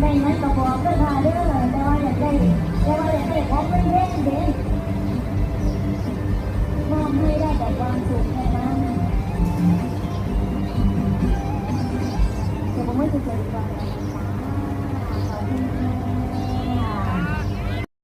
ได้ไหมก็บอกก็ได้เด้ Thank you.